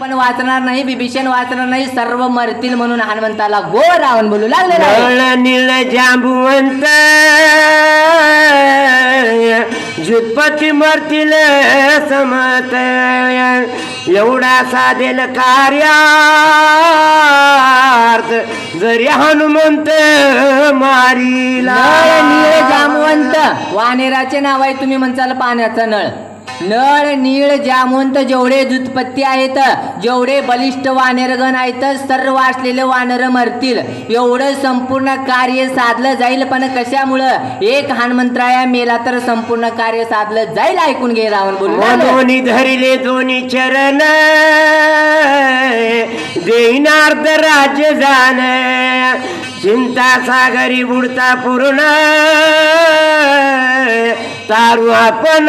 पण वाचणार नाही बिभीषण वाचणार नाही सर्व मरतील म्हणून हनुमंताला गो रावण बोलू लागलेला आहे नळ जांबुवंत जुत्पती मरतील समत एवढा साधेल कार्यार्थ जरी हनुमंत मारीला. नळ जामवंत वानेराचे नाव आहे तुम्ही म्हणसाल पाण्याचं नळ. नळ नीळ जामवंत जेवढे जुत्पत्ती आहेत जेवढे बलिष्ठ वानेरगण आहेत सर्व असलेले वानर मरतील. एवढं संपूर्ण कार्य साधलं जाईल पण कशामुळं? एक हनुमंतराया मेला तर संपूर्ण कार्य साधलं जाईल ऐकून घे रावण बोलू लागला. दोन्ही धरिले दोन्ही चरण? देईनार्थ राज्य जाण चिंता सागरी बुडता पूर्ण. तारू आपण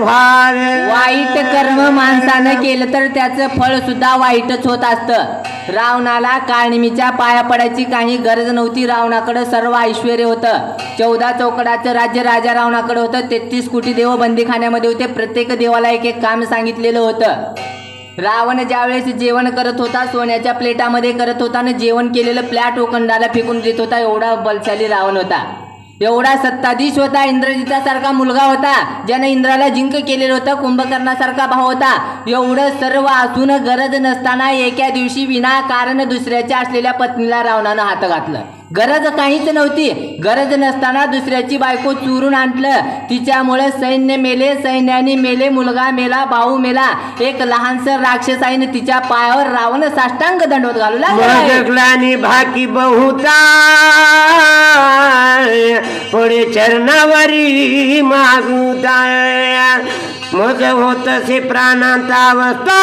भाग. वाईट कर्म माणसानं केलं तर त्याचं फळ सुद्धा वाईटच होत असतं. रावणाला काळणीमीच्या पाया पडायची काही गरज नव्हती. रावणाकडे सर्व ऐश्वर होतं. चौदा चौकडाचं राज्य राजा रावणाकडे होतं. तेहतीस कोटी देव बंदीखान्यामध्ये होते. प्रत्येक देवाला एक एक काम सांगितलेलं होतं. रावण ज्यावेळेस जेवण करत होता सोन्याच्या प्लेटामध्ये करत होता आणि जेवण केलेलं प्लॅट ओखंडाला फेकून देत होता एवढा बलशाली रावण होता. एवढा सत्ताधीश होता इंद्रजितासारखा मुलगा होता ज्याने इंद्राला जिंक केलेलं होतं कुंभकर्णासारखा भाव होता. एवढं सर्व असून गरज नसताना एका दिवशी विनाकारण दुसऱ्याच्या असलेल्या पत्नीला रावणानं हात घातलं. गरज काहीच नव्हती. गरज नसताना दुसऱ्याची बायको चुरून आणलं. तिच्यामुळे सैन्य मेले सैन्याने मेले मुलगा मेला भाऊ मेला. एक लहानसर राक्षस तिच्या पायावर रावण साष्टांग दंडवत घालू लागला भाकी बहुता पुढे चरणावरी मागुता मग होत से प्राणांत अवस्था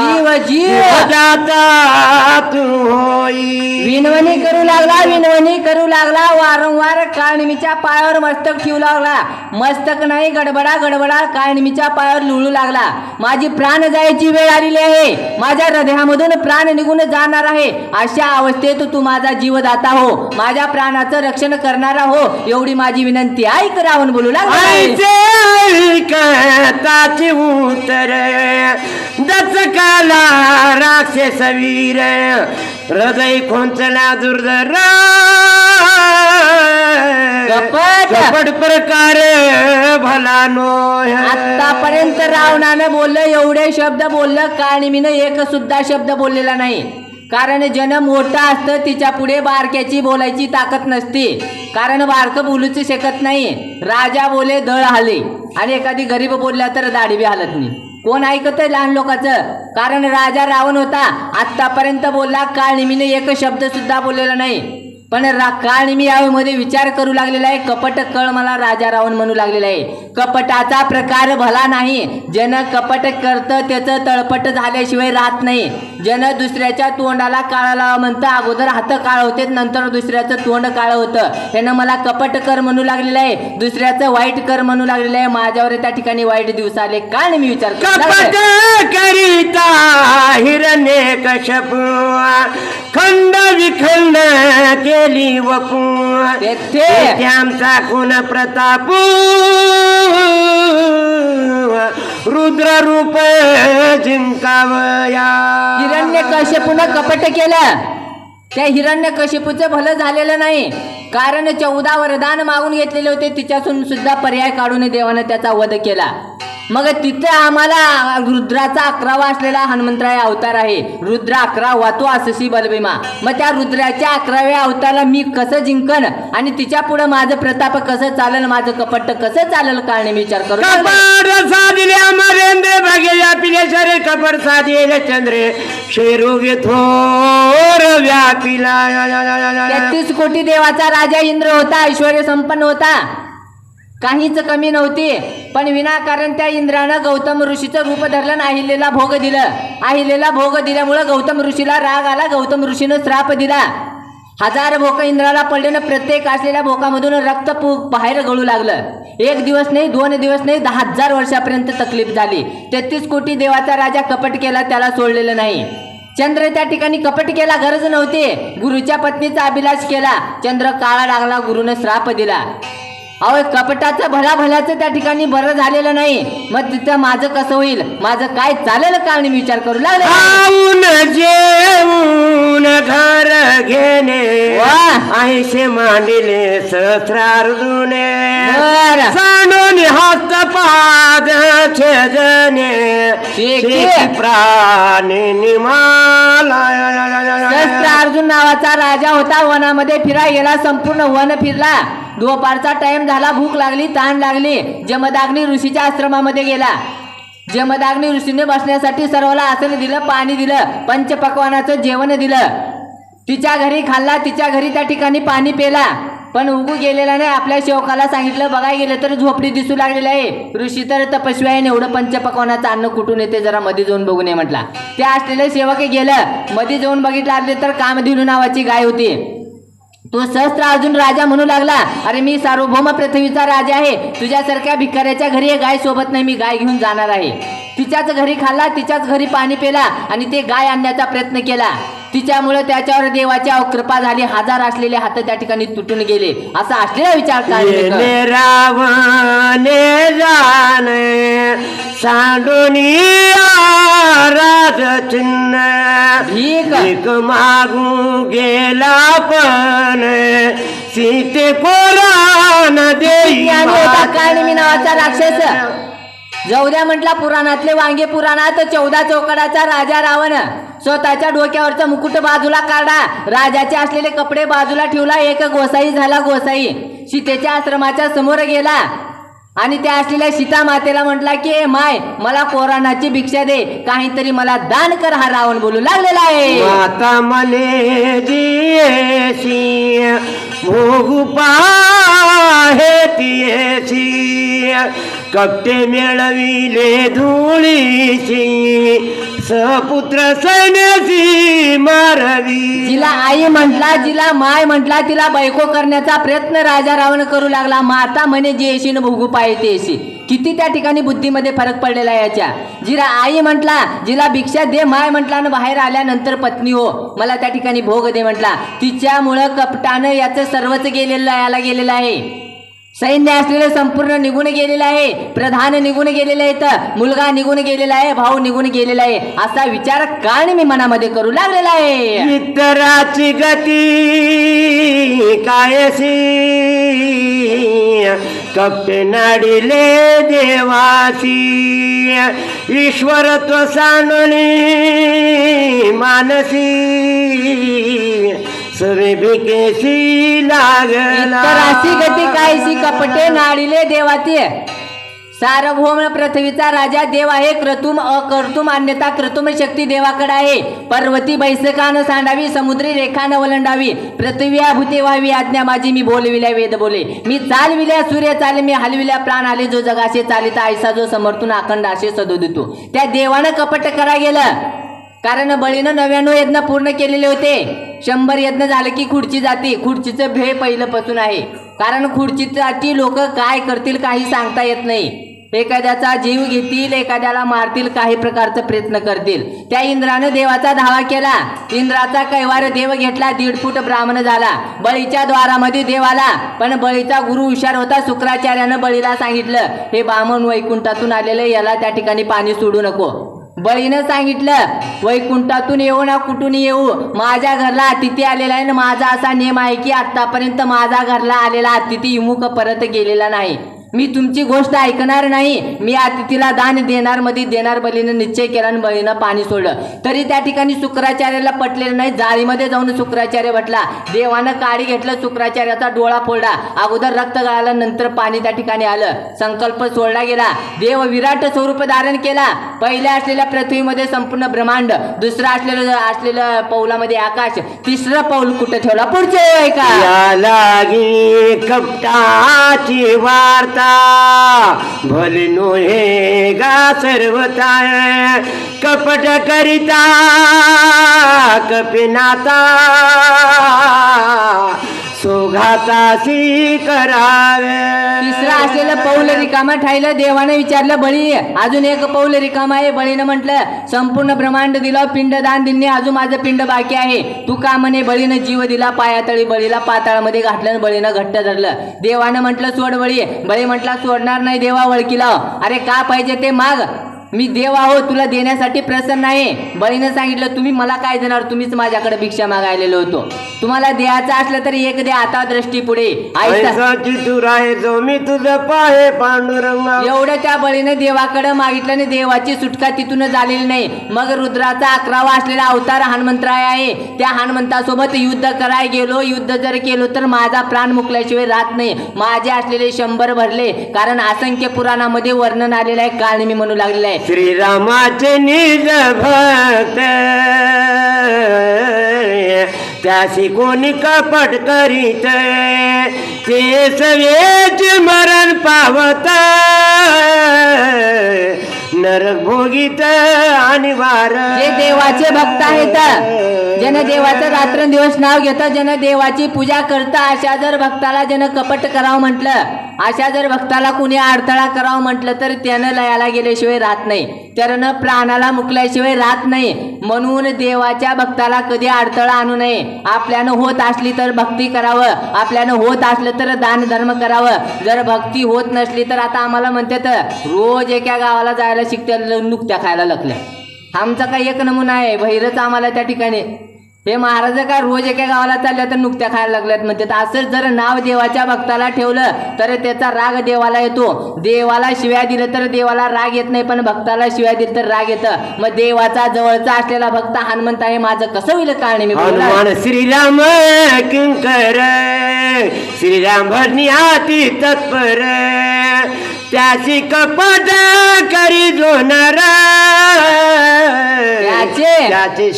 जीव जीव. जाता तू होई. विनवणी करू लागला विनवणी करू लागला वारंवार काळनिमीच्या पायावर मस्तक ठेवू लागला. मस्तक नाही गडबडा गडबडा काळनिमीच्या पायावर लुळू लागला. माझी प्राण जायची वेळ आलेली आहे. माझ्या हृदयामधून प्राण निघून जाणार आहे. अशा अवस्थेत तू माझा जीवदाता हो. माझ्या प्राणाचं रक्षण करणारा हो. एवढी माझी विनंती. ऐक रावण बोलू लागला. उतर। दचकाला राक्षस वीर। हृदय खोंचला दुर्धर कपट. प्रकार भला नो आतापर्यंत रावणानं बोललं एवढे शब्द बोललं काळनिमीनं एक सुद्धा शब्द बोललेला नाही. कारण जन मोठा असतं तिच्या पुढे बारक्याची बोलायची ताकद नसते. कारण बारकं बोलूच शकत नाही. राजा बोले दळ हाले. आणि एखादी गरीब बोलला तर दाढी बी हालत नाही. कोण ऐकत लहान लोकांचं? कारण राजा रावण होता. आतापर्यंत बोलला काळ काळनिमीने एक शब्द सुद्धा बोललेला नाही. पण रा काळ मी यामध्ये विचार करू लागलेला आहे. कपट कळ मला राजा रावण म्हणू लागलेला आहे. कपटाचा प्रकार भला नाही. जन कपट करतं त्याचं तळपट झाल्याशिवाय राहत नाही. जन दुसऱ्याच्या तोंडाला काळाला म्हणतं. अगोदर हात काळ होते नंतर दुसऱ्याचं तोंड काळ होतं. त्यानं मला कपट कर म्हणू लागलेलं आहे. दुसऱ्याचं वाईट कर म्हणू लागलेलं आहे. माझ्यावर त्या ठिकाणी वाईट दिवस आले. काळ मी विचार करिता हिरण्य कशप खंड विखंड केली वपू आमचा कोण प्रताप रुद्र रूप जिंकावया. हिरण्य कश्यपूनं कपट केलं. त्या हिरण्य कश्यपूचं भलं झालेलं नाही. कारण चौदा वरदान मागून घेतलेले होते. तिच्यातून सुद्धा पर्याय काढून देवानं त्याचा वध केला. मग तिथे आम्हाला रुद्राचा अकरावा असलेला हनुमंतराय अवतार आहे. रुद्र अकरा वातो असशी बलभीमा मग त्या रुद्राच्या अकराव्या अवताराला मी कसं जिंकन आणि तिच्या पुढे माझं प्रताप कसं चालेल माझं कपट कसं चालेल कारण मी विचार करू. कपड साधिले चंद्रे. शेरू थोर व्यापिला तेहतीस कोटी देवाचा राजा इंद्र होता ऐश्वर संपन्न होता. काहीच कमी नव्हती. पण विनाकारण त्या इंद्रानं गौतम ऋषीचं रूप धरलं अहिल्याला भोग दिलं. अहिल्याला भोग दिल्यामुळं गौतम ऋषीला राग आला. गौतम ऋषीनं श्राप दिला. हजार भोक इंद्राला पडले ना प्रत्येक असलेल्या भोकामधून रक्त बाहेर गळू लागलं. एक दिवस नाही दोन दिवस नाही दहा हजार वर्षापर्यंत तकलीफ झाली. तेहतीस कोटी देवाचा राजा कपट केला त्याला सोडलेलं नाही. चंद्र त्या ठिकाणी कपट केला गरज नव्हती. गुरुच्या पत्नीचा अभिलाष केला. चंद्र काळा लागला गुरुनं श्राप दिला. अहो कपटाचं भला भल्याचं त्या ठिकाणी बरं झालेलं नाही. मग तिथं माझं कसं होईल? माझं काय चालेल का? आणि विचार करू लागले. जेवून घर घेणे. ऐसे मांडिले सहस्रार्जुने बरं. सांडून हस्त पाद छेदने प्राणी निमाला. अर्जुन नावाचा राजा होता. वनामध्ये फिरा गेला संपूर्ण वन फिरला. दुपारचा टाइम झाला भूक लागली ताण लागली. जमदाग्नी ऋषीच्या आश्रमामध्ये गेला. जमदाग्नी ऋषीने बसण्यासाठी सर्वाला आसन दिलं पाणी दिलं पंचपक्वानाचं जेवण दिलं. तिच्या घरी खाल्ला तिच्या घरी त्या ठिकाणी पाणी पेला. पण उगू गेलेला नाही. आपल्या शेवकाला सांगितलं बघाय गेलं तर झोपडी दिसू लागलेली आहे. ऋषी तर तपस्वी आहे एवढं पंचपकवानाचं अन्न कुठून येते? जरा मध्ये जाऊन बघू नये म्हटला. ते असलेले सेवक गेलं. मध्ये जाऊन बघितलं असले तर कामधिनू नावाची गाय होती. तो सहस्त्र अर्जुन राजा म्हणू लागला अरे मी सार्वभौम पृथ्वीचा राजा आहे. तुझ्यासारख्या भिकाऱ्याच्या घरी गाय सोबत नाही. मी गाय घेऊन जाणार आहे. तिच्याच घरी खाल्ला तिच्याच घरी पाणी पेला आणि ते गाय आणण्याचा प्रयत्न केला. तिच्यामुळे त्याच्यावर देवाची कृपा झाली. हजार असलेले हात त्या ठिकाणी तुटून गेले. असा असलेला विचार येणे रावणे जाणे सांडूनी राज चिन्ह. मागू गेला पण सीते कोरान देई काळनिमी नावाचा राक्षस. जाऊ द्या म्हटला पुराणातले वांगे पुराणात चौदा चौकडाचा राजा रावण. स्वतःच्या डोक्यावरचा मुकुट बाजूला काढा. राजाचे असलेले कपडे बाजूला ठेवला. एक गोसाई झाला गोसाई. सीतेच्या आश्रमाच्या समोर गेला. आणि त्या असलेल्या सीता मातेला म्हटला की "ए माय मला कोराणाची भिक्षा दे. काहीतरी मला दान कर हा रावण बोलू लागलेला आहे. माता मले दियेसी भोगू पाहे तियेसी कपटे मिळविले धुळीची सपुत्र सैन्याची मारवी. जिला आई म्हटला जिला माय म्हटला तिला बायको करण्याचा प्रयत्न राजा रावण करू लागला. माता म्हणे जेशी येशी न भोगू पाय येशी किती त्या ठिकाणी बुद्धीमध्ये फरक पडलेला आहे याच्या? जिला आई म्हटला जिला भिक्षा दे माय म्हटला आणि बाहेर आल्यानंतर पत्नी हो. मला त्या ठिकाणी भोग दे म्हटला. तिच्यामुळं कपटानं याचं सर्वच गेलेलं याला गेलेलं आहे. सैन्य असलेलं संपूर्ण निघून गेलेलं आहे. प्रधान निघून गेलेले आहेत मुलगा निघून गेलेला आहे भाऊ निघून गेलेला आहे. असा विचार कान मी मनामध्ये करू लागलेला आहे. इतराची गती कायसी कपटे नाडिले देवासी. ईश्वरत्व सांडली मानसी. सवे बिकेसी लागला. तर अशी गती कायशी कपटे नाडिले देवाती सार्वभौम पृथ्वीचा राजा देव आहे. क्रतुम अकर्तुम अन्यथा क्रतुम शक्ती देवाकडे आहे. पर्वती बैसकान सांडावी समुद्री रेखान वलंडावी. पृथ्वी भूते व्हावी आज्ञा माझी. मी बोलविल्या वेद बोले. मी चालविल्या सूर्य चाले मी हलविल्या प्राण आले. जो जगाशे चालिता आयसा जो समर्थून अखंड असे सदोदितो त्या देवानं कपट करा गेलं. कारण बळीनं नव्याण्णव यज्ञ पूर्ण केलेले होते. शंभर यज्ञ झालं की खुर्ची जाते. खुर्चीचं भेळ पहिलंपासून आहे. कारण खुर्चीसाठी लोक काय करतील काही सांगता येत नाही. एखाद्याचा जीव घेतील एखाद्याला मारतील काही प्रकारचा प्रयत्न करतील. त्या इंद्रानं देवाचा धावा केला. इंद्राचा कैवार देव घेतला. दीड फूट ब्राह्मण झाला. बळीच्या द्वारामध्ये देव आला पण बळीचा गुरु हुशार होता. शुक्राचार्यानं बळीला सांगितलं हे बामण वैकुंठातून आलेलं याला त्या ठिकाणी पाणी सोडू नको. बळीनं सांगितलं वैकुंठातून येऊ ना कुठून येऊ. माझ्या घरला अतिथी आलेला आहे ना माझा असा नेम आहे की आतापर्यंत माझा घरला आलेला अतिथी इमुख परत गेलेला नाही. मी तुमची गोष्ट ऐकणार नाही. मी अतिथीला दान देणार मध्ये देणार बलीनं निश्चय केला आणि बळीनं पाणी सोडलं. तरी त्या ठिकाणी शुक्राचार्याला पटलेलं नाही. जाळीमध्ये जाऊन शुक्राचार्य म्हटला देवानं काळी घेतलं शुक्राचार्याचा डोळा फोडला. अगोदर रक्त गळालं नंतर पाणी त्या ठिकाणी आलं. संकल्प सोडला गेला. देव विराट स्वरूप धारण केला. पहिल्या असलेल्या पृथ्वीमध्ये संपूर्ण ब्रह्मांड दुसरं असलेलं असलेलं पौलामध्ये आकाश तिसरं पाऊल कुठं ठेवला? पुढचे आहे का या कपटाची वार्ता भले नोहे गा सर्वता कपट करिता कपिनाता. सोघाताशी करावे. तिसरं असलेलं पौल रिकामा ठाईलं देवाने विचारलं बळी अजून एक पौल रिकामा आहे. बळीनं म्हटलं संपूर्ण ब्रह्मांड दिलं पिंडदान दिले अजून माझं पिंड बाकी आहे. तू का म्हणे बळीनं जीव दिला पायातळी बळीला पाताळामध्ये घातलं आणि बळीनं घट्ट धरलं. देवानं म्हटलं सोड बळी. बळी म्हटला सोडणार नाही देवा वळकीला अरे का पाहिजे ते माग. मी देव आहो तुला देण्यासाठी प्रसन्न आहे. बळीनं सांगितलं तुम्ही मला काय देणार? तुम्हीच माझ्याकडे भिक्षा मागायलेलो होतो. तुम्हाला द्यायचं असलं तरी एक द्या आता दृष्टी पुढे. जो मी तुझं पाहे पांडुरंगा. एवढं त्या बळीने देवाकडे मागितलं आणि देवाची सुटका तिथून झालेली नाही. मग रुद्राचा अकरावा असलेला अवतार हनुमंतराय आहे. त्या हनुमंतासोबत युद्ध कराय गेलो. युद्ध जर केलो तर माझा प्राण मुकल्याशिवाय राहत नाही. माझे असलेले शंभर भरले. कारण असंख्य पुराणामध्ये वर्णन आलेलं आहे. कारण मी म्हणू लागलेलं आहे. श्रीरामाचे निज भक्त. त्याशी कोणी कपट करीत. ते सवेच मरण पावत. नरक भोगीत आणि वार. जे देवाचे भक्त आहेत ज्यानं देवाचं रात्रंदिवस नाव घेतं ज्यानं देवाची पूजा करतं अशा जर भक्ताला ज्यानं कपट करावं म्हटलं अशा जर भक्ताला कुणी अडथळा करावं म्हटलं तर त्यानं लयाला गेल्याशिवाय राहत नाही. त्यानं प्राणाला मुकल्याशिवाय राहत नाही. म्हणून देवाच्या भक्ताला कधी अडथळा आणू नये. आपल्यानं होत असली तर भक्ती करावं. आपल्यानं होत असलं तर दान धर्म करावं. जर भक्ती होत नसली तर आता आम्हाला म्हणतात रोज एका गावाला जायला शिकत्या नुकत्या खायला लागल्या. आमचा काही एक नमुना आहे भैरच आम्हाला त्या ठिकाणी हे महाराज काय रोज एका गावाला चालल्या तर नुकत्या खायला लागल्यात म्हणतात असं जर नाव देवाच्या भक्ताला ठेवलं तर त्याचा राग देवाला येतो. देवाला शिव्या दिलं तर देवाला राग येत नाही पण भक्ताला शिव्या दिलं तर राग येतं. मग देवाचा जवळचा असलेला भक्त हनुमंत आहे माझं कसं होईल कारण मी? हनुमान श्रीराम किंकर श्रीराम भरणी हाती तत्पर त्याची कपट करी जोनर त्याचे? त्याचे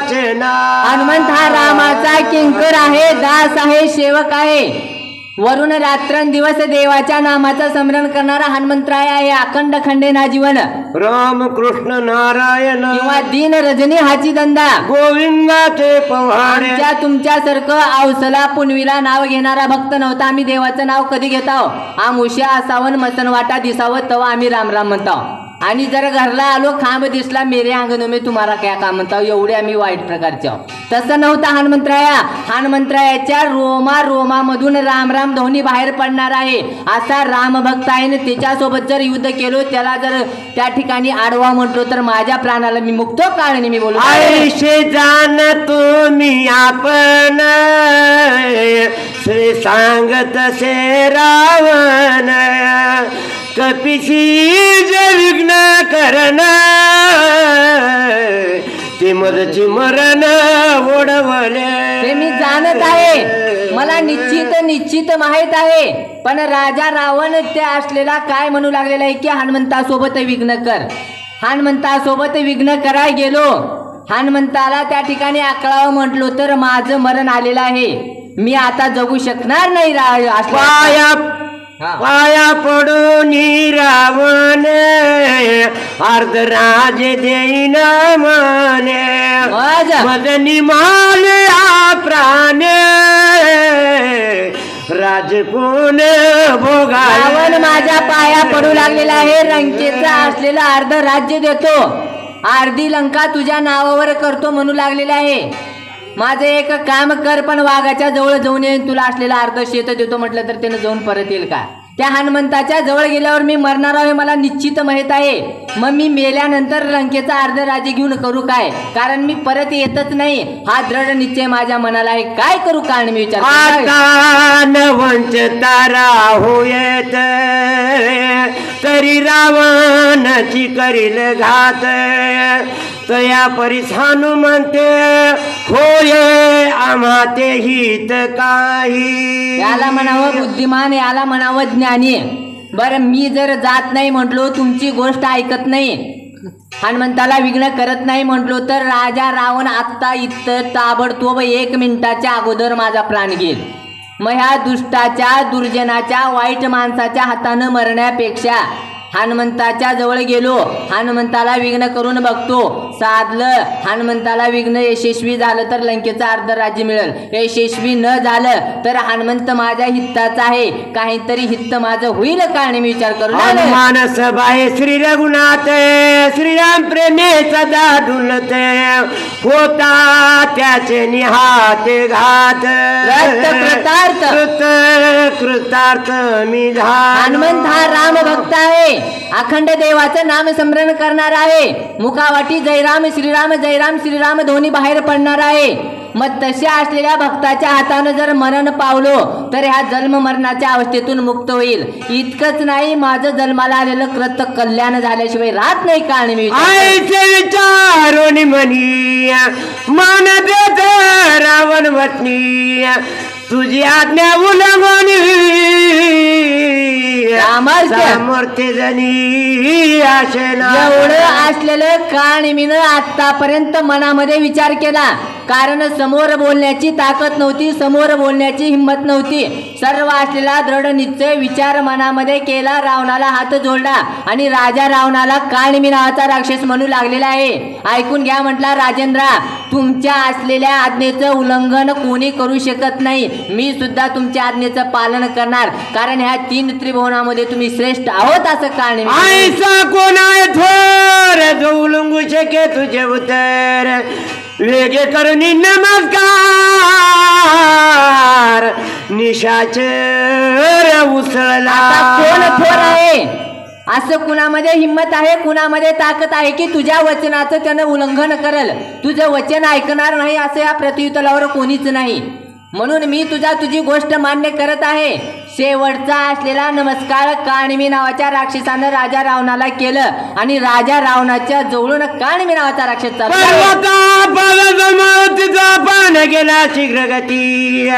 वाचना हनुमंत हा रामाचा किंकर आहे दास आहे सेवक आहे. वरून रात्रंदिवस देवाच्या नामाचं स्मरण करणारा हनुमंतराय आहे अखंड खंडे ना जीवन. राम कृष्ण नारायण. किंवा दिन रजनी हाची दंदा. गोविंदाचे पवाडे आमच्या तुमच्यासारखं औसला पुनवीला नाव घेणारा भक्त नव्हता आम्ही देवाचं नाव कधी घेताव? आम उशा असावं मसन वाटा दिसावं तेव्हा आम्ही राम राम म्हणताव. आणि जर घरला आलो खांब दिसला मेरे अंगण मी तुम्हाला काय काम म्हणता एवढे आम्ही वाईट प्रकारचे आहोत. तसं नव्हतं हनुमंतराया. हनुमंतरायाच्या रोमा रोमामधून राम राम धोनी बाहेर पडणार आहे. असा राम भक्त आहे त्याच्यासोबत जर युद्ध केलो त्याला जर त्या ठिकाणी आडवा म्हटलो तर माझ्या प्राणाला मी मुक्तो कारण मी बोलू आयुष्य जाण तुम्ही आपण. श्री सांगत से रावण. कपिशी विघ्न करण ते मदची मरण ओढवले. हे मी जाणत आहे. मला निश्चित निश्चित माहीत आहे. पण राजा रावण त्या असलेला काय म्हणू लागलेला आहे की हनुमंतासोबत विघ्न कर. हनुमंतासोबत विघ्न कराय गेलो. हनुमंताला त्या ठिकाणी आकळावं म्हटलो तर माझं मरण आलेलं आहे. मी आता जगू शकणार नाही रा- असल्या- पाया पडून रावण अर्ध राज देईन मज. मदनी माल प्राण राज कोण भोगा रावण माझ्या पाया पडू लागलेला आहे लंकेचा असलेला अर्ध राज्य देतो. अर्धी लंका तुझ्या नावावर करतो म्हणू लागलेला आहे. माझं एक काम कर पण वाघाच्या जवळ जाऊन येईन तुला असलेला अर्ध शेत देतो म्हटलं तर त्यानं जाऊन परत येईल का? त्या हनुमंताच्या जवळ गेल्यावर मी मरणार आहे मला निश्चित माहीत आहे. मग मी मेल्यानंतर लंकेचा अर्ध राजे घेऊन करू काय? कारण मी परत येतच नाही. हा दृढ निश्चय माझ्या मनाला आहे. काय करू कारण मी विचार होयत तरी रावणाची करील घात. तया परीस हनुमंते होये आम्हा ते हित काही. याला म्हणावं बुद्धिमान याला म्हणावं ज्ञानी बरं मी जर जात नाही म्हटलो तुमची गोष्ट ऐकत नाही हनुमंताला विघ्न करत नाही म्हटलो तर राजा रावण आत्ता इथं ताबडतोब एक मिनिटाच्या अगोदर माझा प्राण घेईल. मग ह्या दुष्टाच्या दुर्जनाच्या वाईट माणसाच्या हातानं मरण्यापेक्षा हनुमंताच्या जवळ गेलो. हनुमंताला विघ्न करून बघतो. साधलं. हनुमंताला विघ्न यशस्वी झालं तर लंकेचं अर्ध राज्य मिळेल. यशस्वी न झालं तर हनुमंत माझ्या हिताचा आहे. काहीतरी हित माझं होईल का आणि मी विचार करू. हनुमान सभाय श्री रघुनाथ श्रीराम प्रेमेचा दाडुलत होता त्याचे निहात घात. कृतार्थ. कृत कृतार्थ मी. हनुमंत हा राम भक्त आहे. अखंड देवाचं नाम स्मरण करणार आहे. मुखावाटी जयराम श्रीराम जयराम श्रीराम धोनी बाहेर पडणार आहे. मग तशा असलेल्या भक्ताच्या हातानं जर मरण पावलो तर ह्या जन्म मरणाच्या अवस्थेतून मुक्त होईल. इतकंच नाही माझं जन्माला आलेलं कृत कल्याण झाल्याशिवाय राहत नाही कारण मी आईचे म्हणी मान देत रावण वटणी तुझी आज्ञा उल्लंघनी सामर्थ्य. जनी एवढं असलेलं काळनिमीनं आतापर्यंत मनामध्ये विचार केला कारण समोर बोलण्याची ताकद नव्हती समोर बोलण्याची हिंमत नव्हती. सर्व असलेला दृढ निश्चय विचार मनामध्ये केला रावणाला हात जोडला आणि राजा रावणाला काळमी नावाचा राक्षस म्हणू लागलेला आहे. ऐकून घ्या म्हटला राजेंद्रा तुमच्या असलेल्या आज्ञेचं उल्लंघन कोणी करू शकत नाही. मी सुद्धा तुमच्या आज्ञेचं पालन करणार. कारण ह्या तीन त्रिभुवनामध्ये तुम्ही श्रेष्ठ आहोत असं काळनिमी आईचा कोण आहे थोर जो उलंगू शके तुझे उतर. वेगे करुनी नमस्कार. निशाचर उसळला. कोण थोर आहे? असं कुणामध्ये हिंमत आहे कुणामध्ये ताकद आहे की तुझ्या वचनाचं त्यानं उल्लंघन करेल? तुझं वचन ऐकणार नाही असं या प्रतियुतलावर कोणीच नाही. म्हणून मी तुझा तुझी गोष्ट मान्य करत आहे. शेवटचा असलेला नमस्कार काणिमी नावाच्या राक्षसानं राजा रावणाला केलं आणि राजा रावणाच्या जवळून काणिमी नावाचा राक्षस चालला. पान गेला शीघ्र गती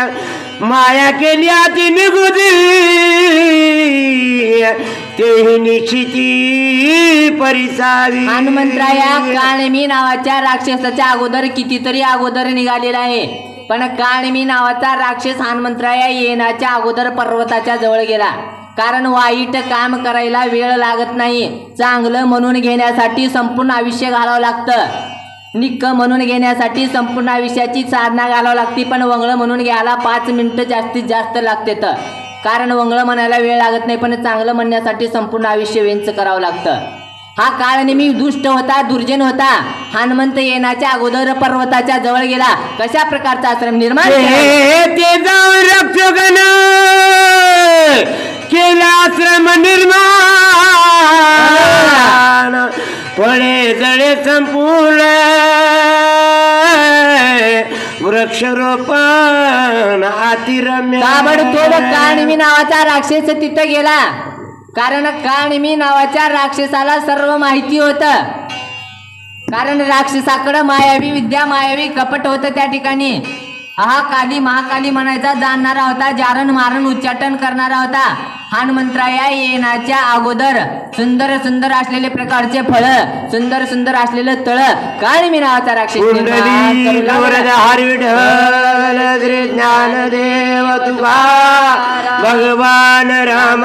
माया केली अति निगुदी. तेही निश्चिती परिसावी. हनुमंतराया काळमी नावाच्या राक्षसाच्या अगोदर कितीतरी अगोदर निघालेला आहे. पण काळमी नावाचा राक्षस हनुमंतराया येण्याच्या अगोदर पर्वताच्या जवळ गेला. कारण वाईट काम करायला वेळ लागत नाही. चांगलं म्हणून घेण्यासाठी संपूर्ण आयुष्य घालावं लागतं. निक्क म्हणून घेण्यासाठी संपूर्ण आयुष्याची साधना घालावं लागते पण वंगळं म्हणून घ्यायला पाच मिनटं जास्तीत जास्त लागते तर. कारण वंगळं म्हणायला वेळ लागत नाही पण चांगलं म्हणण्यासाठी संपूर्ण आयुष्य वेंच करावं लागतं. हा काळ नेहमी दुष्ट होता दुर्जन होता. हनुमंत येण्याच्या अगोदर पर्वताच्या जवळ गेला. कशा प्रकारचा आश्रम निर्माण केला? आश्रम निर्माण. फळे जळे संपूर्ण. वृक्षरोपण अतिरम्य. ताबडतोब काळनिमी नावाचा राक्षस तिथं गेला. कारण काळनिमी नावाच्या राक्षसाला सर्व माहिती होतं. कारण राक्षसाकडं मायावी विद्या मायावी कपट होतं त्या ठिकाणी. हा काली महाकाली म्हणायचा जाणणारा होता जारण मारण उच्चाटन करणारा होता. हनुमंतराया येण्याच्या अगोदर सुंदर सुंदर असलेले प्रकारचे फळ सुंदर सुंदर असलेलं तळ काळनिमी नावाचा राक्षस श्री ज्ञानदेव तुका. भगवान राम